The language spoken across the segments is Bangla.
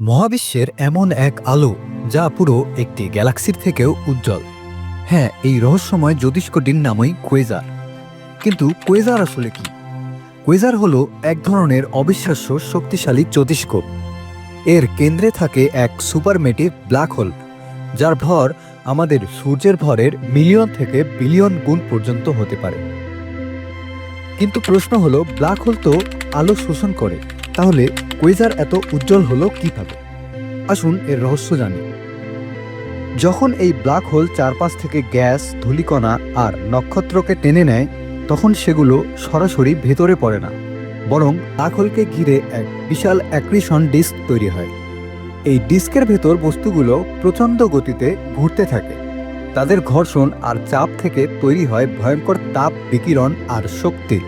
মহাবিশ্বের এমন এক আলো যা পুরো একটি গ্যালাক্সির থেকেও উজ্জ্বল। হ্যাঁ এই রহস্যময় জ্যোতিষ্কটির নামই কোয়েজার। কিন্তু কোয়েজার আসলে কি? কোয়েজার হলো এক ধরনের অবিশ্বাস্য শক্তিশালী জ্যোতিষ্ক। এর কেন্দ্রে থাকে এক সুপারমেটিভ ব্ল্যাক হোল, যার ভর আমাদের সূর্যের ভরের মিলিয়ন থেকে বিলিয়ন গুণ পর্যন্ত হতে পারে। কিন্তু প্রশ্ন হলো, ব্ল্যাক হোল তো আলো শোষণ করে, তাহলে কোয়েজার এত উজ্জ্বল হলো কীভাবে? আসুন এর রহস্য জানি। যখন এই ব্ল্যাক হোল চারপাশ থেকে গ্যাস, ধূলিকণা আর নক্ষত্রকে টেনে নেয়, তখন সেগুলো সরাসরি ভেতরে পড়ে না, বরং ব্ল্যাক হোলকে ঘিরে এক বিশাল অ্যাক্রিশন ডিস্ক তৈরি হয়। এই ডিস্কের ভেতর বস্তুগুলো প্রচণ্ড গতিতে ঘুরতে থাকে। তাদের ঘর্ষণ আর চাপ থেকে তৈরি হয় ভয়ঙ্কর তাপ, বিকিরণ আর শক্তি।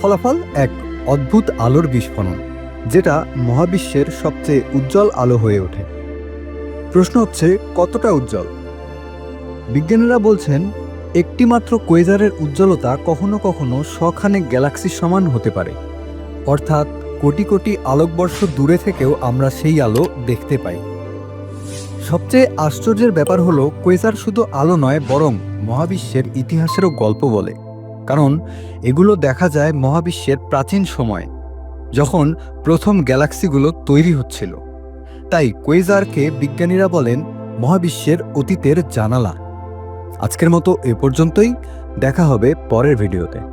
ফলাফল এক অদ্ভুত আলোর বিস্ফোরণ। যেটা মহাবিশ্বের সবচেয়ে উজ্জ্বল আলো হয়ে ওঠে। প্রশ্ন হচ্ছে, কতটা উজ্জ্বল? বিজ্ঞানীরা বলছেন, একটিমাত্র কোয়েজারের উজ্জ্বলতা কখনো কখনো শখানেক গ্যালাক্সির সমান হতে পারে। অর্থাৎ, কোটি কোটি আলোকবর্ষ দূরে থেকেও আমরা সেই আলো দেখতে পাই। সবচেয়ে আশ্চর্যের ব্যাপার হলো, কোয়েজার শুধু আলো নয়, বরং মহাবিশ্বের ইতিহাসেরও গল্প বলে। কারণ, এগুলো দেখা যায় মহাবিশ্বের প্রাচীন সময়ে। যখন প্রথম গ্যালাক্সিগুলো তৈরি হচ্ছিল। তাই কোয়েজারকে বিজ্ঞানীরা বলেন মহাবিশ্বের অতীতের জানালা। আজকের মতো এ পর্যন্তই। দেখা হবে পরের ভিডিওতে।